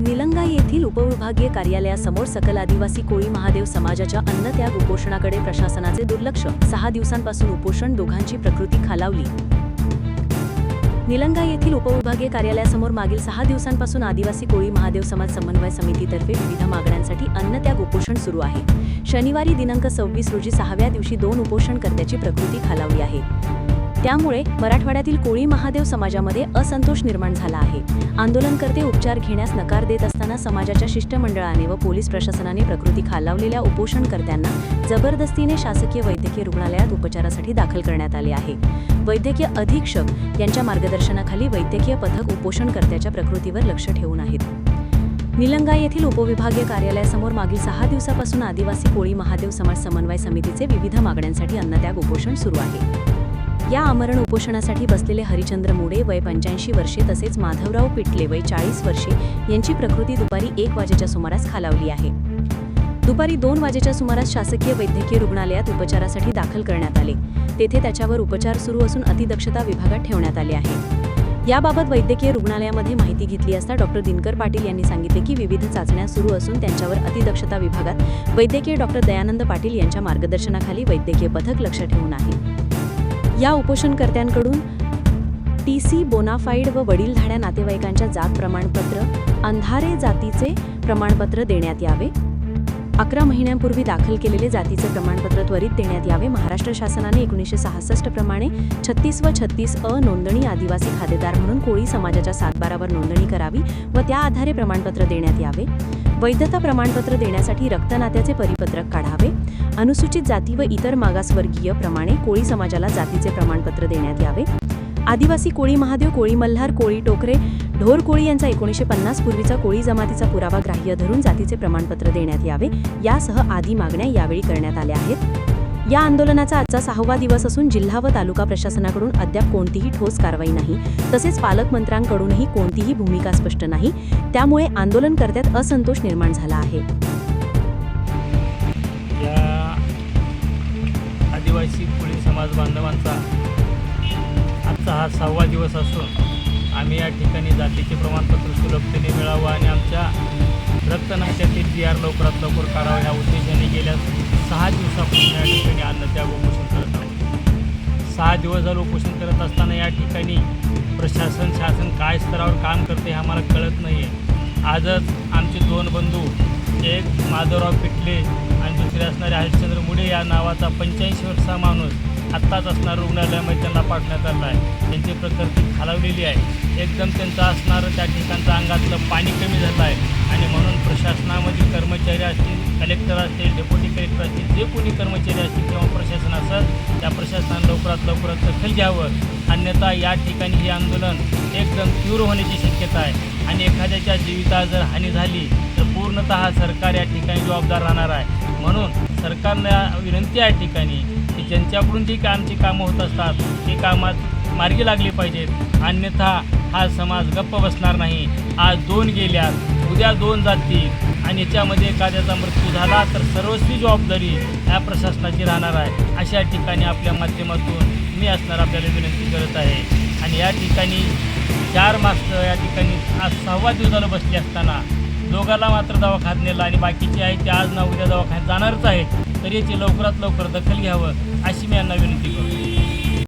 निलंगा येथील उपविभागीय कार्यालयासमोर सकल आदिवासी कोळी महादेव समाजाच्या अन्नत्याग उपोषणाकडे प्रशासनाचे दुर्लक्ष. सहा दिवसांपासून उपोषण दोघांची प्रकृती खालावली. निलंगा येथील उपविभागीय कार्यालयासमोर मागील सहा दिवसांपासून आदिवासी कोळी महादेव समाज समन्वय समितीतर्फे विविध मागण्यांसाठी अन्नत्याग उपोषण सुरू आहे. शनिवारी दिनांक सव्वीस रोजी सहाव्या दिवशी दोन उपोषणकर्त्याची प्रकृती खालावली आहे. त्यामुळे मराठवाड्यातील कोळी महादेव समाजामध्ये असंतोष निर्माण झाला आहे. आंदोलनकर्ते उपचार घेण्यास नकार देत असताना समाजाच्या शिष्टमंडळाने व पोलीस प्रशासनाने प्रकृती खालावलेल्या उपोषणकर्त्यांना जबरदस्तीने शासकीय वैद्यकीय रुग्णालयात उपचारासाठी दाखल करण्यात आले आहे. वैद्यकीय अधीक्षक यांच्या मार्गदर्शनाखाली वैद्यकीय पथक उपोषणकर्त्याच्या प्रकृतीवर लक्ष ठेवून आहेत. निलंगा येथील उपविभागीय कार्यालयासमोर मागील सहा दिवसापासून आदिवासी कोळी महादेव समाज समन्वय समितीचे विविध मागण्यांसाठी अन्नत्याग उपोषण सुरू आहे. या आमरण उपोषणासाठी बसलेले हरिचंद्र मोडे वय पंच्याऐंशी वर्षे तसेच माधवराव पिटले वय चाळीस वर्षे यांची प्रकृती दुपारी एक वाजेच्या सुमारास खालावली आहे. दुपारी दोन वाजेच्या सुमारास शासकीय वैद्यकीय रुग्णालयात उपचारासाठी दाखल करण्यात आले. तेथे त्याच्यावर उपचार सुरू असून अतिदक्षता विभागात ठेवण्यात आले आहे. याबाबत वैद्यकीय रुग्णालयामध्ये माहिती घेतली असता डॉक्टर दिनकर पाटील यांनी सांगितले की विविध चाचण्या सुरू असून त्यांच्यावर अतिदक्षता विभागात वैद्यकीय डॉक्टर दयानंद पाटील यांच्या मार्गदर्शनाखाली वैद्यकीय पथक लक्ष ठेवून आहे. या उपोषणकर्त्यांकडून टी सी बोनाफाईड व वडीलधाड्या नातेवाईकांच्या जात प्रमाणपत्र अंधारे जातीचे प्रमाणपत्र देण्यात यावे. अकरा महिन्यांपूर्वी दाखल केलेले जातीचे प्रमाणपत्र त्वरित देण्यात यावे. महाराष्ट्र शासनाने एकोणीसशे सहासष्ट प्रमाणे छत्तीस व छत्तीस अ नोंदणी आदिवासी खातेदार म्हणून कोळी समाजाच्या सातबारावर नोंदणी करावी व त्या आधारे प्रमाणपत्र देण्यात यावे. वैधता प्रमाणपत्र देण्यासाठी रक्तनात्याचे परिपत्रक काढावे. अनुसूचित जाती व इतर मागासवर्गीय प्रमाणे कोळी समाजाला जातीचे प्रमाणपत्र देण्यात यावे. आदिवासी कोळी महादेव कोळी मल्हार कोळी टोकरे ढोर कोळी यांचा एकोणीसशे पन्नास पूर्वीचा कोळी जमातीचा पुरावा ग्राह्य धरून जातीचे प्रमाणपत्र देण्यात यावे. यासह आदी मागण्या यावेळी करण्यात आल्या आहेत. या आंदोलनाचा आजचा सहावा दिवस असून जिल्हा व तालुका प्रशासनाकडून अद्याप कोणतीही ठोस कारवाई नाही. तसेच पालकमंत्र्यांकडूनही कोणतीही भूमिका स्पष्ट नाही. त्यामुळे आंदोलनकर्त्यात असंतोष निर्माण झाला आहे. समाज बांधवांचा आजचा हा सहावा दिवस असून आम्ही या ठिकाणी जातीचे प्रमाणपत्र सुलभतेने मिळावं आणि आमच्या रक्तनाट्यातील जी आर लवकरात लवकर काढावं या उद्देशाने गेल्या सहा दिवसापासून या ठिकाणी अन्नत्याग उपोषण करत आहोत. सहा दिवस झालं उपोषण करत असताना या ठिकाणी प्रशासन शासन काय स्तरावर काम करते हे आम्हाला कळत नाही आहे आजच आमचे दोन बंधू एक माधवराव पिटले आणि दुसरे असणारे हरिश्चंद्र मुडे या नावाचा पंच्याऐंशी वर्षा माणूस आत्ताच असणार रुग्णालयामध्ये म्हणजे त्यांना पाठवण्यात आलं आहे. त्यांची प्रकृती खालावलेली आहे. एकदम त्यांचं असणारं त्या ठिकाणचं अंगातलं पाणी कमी झालं आहे. आणि म्हणून प्रशासनामधील कर्मचारी असतील कलेक्टर असतील डेप्युटी कलेक्टर असतील जे कोणी कर्मचारी असतील किंवा प्रशासन असेल त्या प्रशासनानं लवकरात लवकरात दखल घ्यावं. अन्यथा या ठिकाणी हे आंदोलन एकदम तीव्र होण्याची शक्यता आहे. आणि एखाद्याच्या जीविता जर हानी झाली तर पूर्णतः सरकार या ठिकाणी जबाबदार राहणार आहे. म्हणून सरकारनं विनंती आहे या ठिकाणी की ज्यांच्याकडून जी कामची कामं होत असतात ती कामात मार्गी लागली पाहिजेत. अन्यथा हा समाज गप्प बसणार नाही. आज दोन गेल्यात उद्या दोन जातील आणि याच्यामध्ये एखाद्याचा मृत्यू झाला तर सर्वस्वी जबाबदारी या प्रशासनाची राहणार आहे. अशा ठिकाणी आपल्या माध्यमातून मी असणार आपल्याला विनंती करत आहे. आणि या ठिकाणी चार मास्टर या ठिकाणी आज सहावा दिवसाला बसले असताना दोघाला मात्र दवाखान्यात नेलं आणि बाकीचे आहेत ते आज ना उद्या दवाखान्यात जाणारच आहेत तरी याची लवकरात लवकर दखल घ्यावं अशी मी यांना विनंती करतो.